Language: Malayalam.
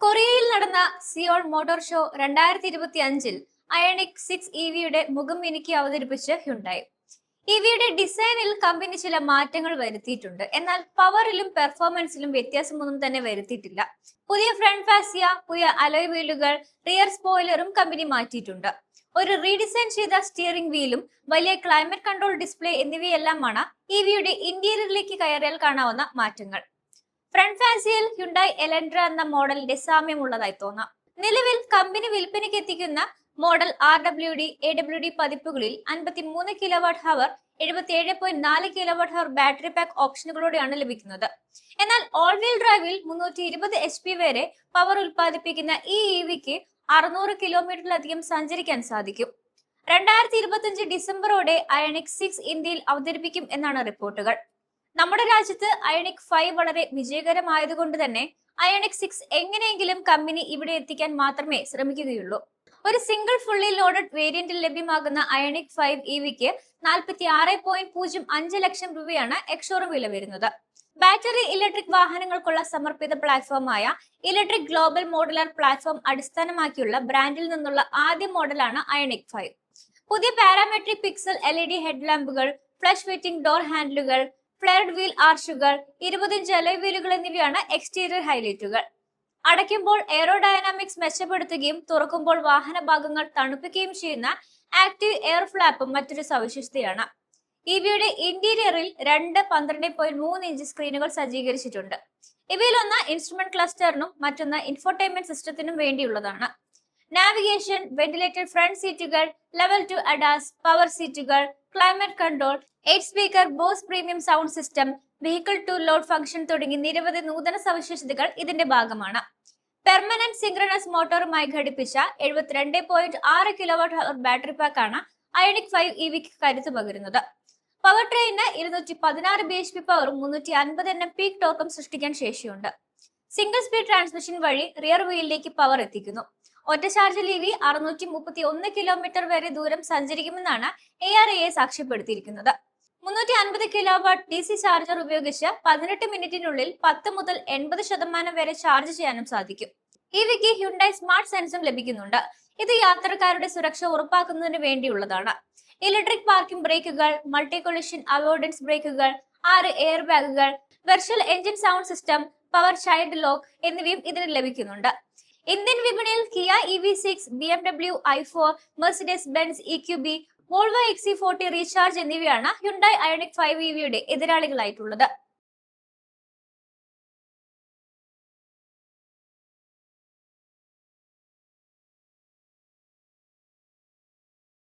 കൊറിയയിൽ നടന്ന സിയോൾ മോട്ടോർ ഷോ രണ്ടായിരത്തി ഇരുപത്തി അഞ്ചിൽ അയണിക് സിക്സ് ഇ വിയുടെ മുഖം എനിക്ക് അവതരിപ്പിച്ച് ഹ്യുണ്ടായി. ഇ വിയുടെ ഡിസൈനിൽ കമ്പനി ചില മാറ്റങ്ങൾ വരുത്തിയിട്ടുണ്ട്. എന്നാൽ പവറിലും പെർഫോമൻസിലും വ്യത്യാസമൊന്നും തന്നെ വരുത്തിയിട്ടില്ല. പുതിയ ഫ്രണ്ട് ഫാസിയ പുതിയ അലോയ് വീലുകൾ റിയർ സ്പോയിലറും കമ്പനി മാറ്റിയിട്ടുണ്ട്. ഒരു റീഡിസൈൻ ചെയ്ത സ്റ്റിയറിംഗ് വീലും വലിയ ക്ലൈമറ്റ് കൺട്രോൾ ഡിസ്പ്ലേ എന്നിവയെല്ലാമാണ് ഇ വിയുടെ ഇന്റീരിയറിലേക്ക് കയറിയാൽ കാണാവുന്ന മാറ്റങ്ങൾ. ഫ്രണ്ട് ഫാൻസിയിൽ ഹ്യുണ്ടായി എലൻഡ്ര എന്ന മോഡലിന്റെ സാമ്യമുള്ളതായി തോന്നാം. നിലവിൽ കമ്പനി വിൽപ്പനയ്ക്ക് എത്തിക്കുന്ന model R W D A W D പതിപ്പുകളിൽ അൻപത്തി മൂന്ന് കിലോവാട്ട് ഹവർ എഴുപത്തി ഏഴ് പോയിന്റ് നാല് കിലോവാട്ട് ഹവർ ബാറ്ററി പാക്ക് ഓപ്ഷനുകളോടെയാണ് ലഭിക്കുന്നത്. എന്നാൽ ഓൾ വീൽ ഡ്രൈവിൽ മുന്നൂറ്റി ഇരുപത് എച്ച് പി വരെ പവർ ഉൽപ്പാദിപ്പിക്കുന്ന ഈ ഇ വിക്ക് അറുന്നൂറ് കിലോമീറ്ററിലധികം സഞ്ചരിക്കാൻ സാധിക്കും. രണ്ടായിരത്തി ഇരുപത്തിയഞ്ച് ഡിസംബറോടെ അയണിക് സിക്സ് ഇന്ത്യയിൽ അവതരിപ്പിക്കും എന്നാണ് റിപ്പോർട്ടുകൾ. നമ്മുടെ രാജ്യത്ത് അയണിക് ഫൈവ് വളരെ വിജയകരമായതുകൊണ്ട് തന്നെ അയണിക് സിക്സ് എങ്ങനെയെങ്കിലും കമ്പനി ഇവിടെ എത്തിക്കാൻ മാത്രമേ ശ്രമിക്കുകയുള്ളൂ. ഒരു സിംഗിൾ ഫുള്ളി ലോഡഡ് വേരിയന്റിൽ ലഭ്യമാകുന്ന അയണിക് ഫൈവ് ഇ വിക്ക് നാൽപ്പത്തി ആറ് പോയിന്റ് പൂജ്യം അഞ്ച് ലക്ഷം രൂപയാണ് എക്സോറും വില വരുന്നത്. ബാറ്ററി ഇലക്ട്രിക് വാഹനങ്ങൾക്കുള്ള സമർപ്പിത പ്ലാറ്റ്ഫോമായ ഇലക്ട്രിക് ഗ്ലോബൽ മോഡുലാർ പ്ലാറ്റ്ഫോം അടിസ്ഥാനമാക്കിയുള്ള ബ്രാൻഡിൽ നിന്നുള്ള ആദ്യ മോഡലാണ് അയണിക് ഫൈവ് പുതിയ parametric pixel L E D head ലാമ്പുകൾ flush fitting door ഹാൻഡിലുകൾ ഫ്ലെയർഡ് വീൽ ആർച്ചുകൾ അലോയ് വീലുകൾ എന്നിവയാണ് എക്സ്റ്റീരിയർ ഹൈലൈറ്റുകൾ അടയ്ക്കുമ്പോൾ എയറോഡൈനാമിക്സ് മെച്ചപ്പെടുത്തുകയും തുറക്കുമ്പോൾ വാഹന ഭാഗങ്ങൾ തണുപ്പിക്കുകയും ചെയ്യുന്ന ആക്റ്റീവ് എയർ ഫ്ലാപ്പും മറ്റൊരു സവിശേഷതയാണ്. ഇവയുടെ ഇന്റീരിയറിൽ രണ്ട് പന്ത്രണ്ട് പോയിന്റ് മൂന്ന് ഇഞ്ച് സ്ക്രീനുകൾ സജ്ജീകരിച്ചിട്ടുണ്ട്. ഇവയിലൊന്ന് ഇൻസ്ട്രുമെന്റ് ക്ലസ്റ്ററിനും മറ്റൊന്ന് ഇൻഫോർടൈൻമെന്റ് സിസ്റ്റത്തിനും വേണ്ടിയുള്ളതാണ്. നാവിഗേഷൻ വെന്റിലേറ്റഡ് ഫ്രണ്ട് സീറ്റുകൾ ലെവൽ ടു അഡാസ് പവർ സീറ്റുകൾ climate control eight speaker Bose premium sound system vehicle to load function തുടങ്ങി നിരവധി നൂതന സവിശേഷതകൾ ഇതിന്റെ ഭാഗമാണ്. പെർമനന്റ് സിംഗ്രണസ് മോട്ടോറുമായി ഘടിപ്പിച്ച എഴുപത്തിരണ്ട് പോയിന്റ് ആറ് കിലോവാട്ട് ഹവർ ബാറ്ററി പാക്കാണ് അയണിക് ഫൈവ് ഇ വിക്ക് കരുത്ത് പകരുന്നത്. പവർ ട്രെയിന് ഇരുന്നൂറ്റി പതിനാറ് ബി എച്ച് പി പവറും മുന്നൂറ്റി അൻപത് എണ്ണം പീക്ക് ടോർക്കും സൃഷ്ടിക്കാൻ ശേഷിയുണ്ട്. സിംഗിൾ സ്പീഡ് ട്രാൻസ്മിഷൻ വഴി റിയർ വീലിലേക്ക് പവർ എത്തിക്കുന്നു. ഒറ്റ ചാർജിൽ ഇ വി അറുന്നൂറ്റി മുപ്പത്തി ഒന്ന് കിലോമീറ്റർ വരെ ദൂരം സഞ്ചരിക്കുമെന്നാണ് എ ആർ എ സാക്ഷ്യപ്പെടുത്തിയിരിക്കുന്നത്. മുന്നൂറ്റി അൻപത് kilo watt D C charger ഉപയോഗിച്ച് പതിനെട്ട് മിനിറ്റിനുള്ളിൽ പത്ത് മുതൽ എൺപത് ശതമാനം വരെ ചാർജ് ചെയ്യാനും സാധിക്കും. ഇവയ്ക്ക് ഹ്യുണ്ടായി സ്മാർട്ട് സെൻസും ലഭിക്കുന്നുണ്ട്. ഇത് യാത്രക്കാരുടെ സുരക്ഷ ഉറപ്പാക്കുന്നതിന് വേണ്ടിയുള്ളതാണ്. ഇലക്ട്രിക് പാർക്കിംഗ് ബ്രേക്കുകൾ മൾട്ടി കൊളിഷൻ അവോയ്ഡൻസ് ബ്രേക്കുകൾ ആറ് എയർ ബാഗുകൾ virtual engine sound system power child lock എന്നിവയും ഇതിന് ലഭിക്കുന്നുണ്ട്. ഇന്ത്യൻ വിപണിയിൽ Kia E V six B M W I four Mercedes Benz E Q B Volvo X C forty recharge എന്നിവയാണ് ഹ്യുണ്ടായി അയോണിക് ഫൈവ് ഇ വിയുടെ എതിരാളികളായിട്ടുള്ളത്.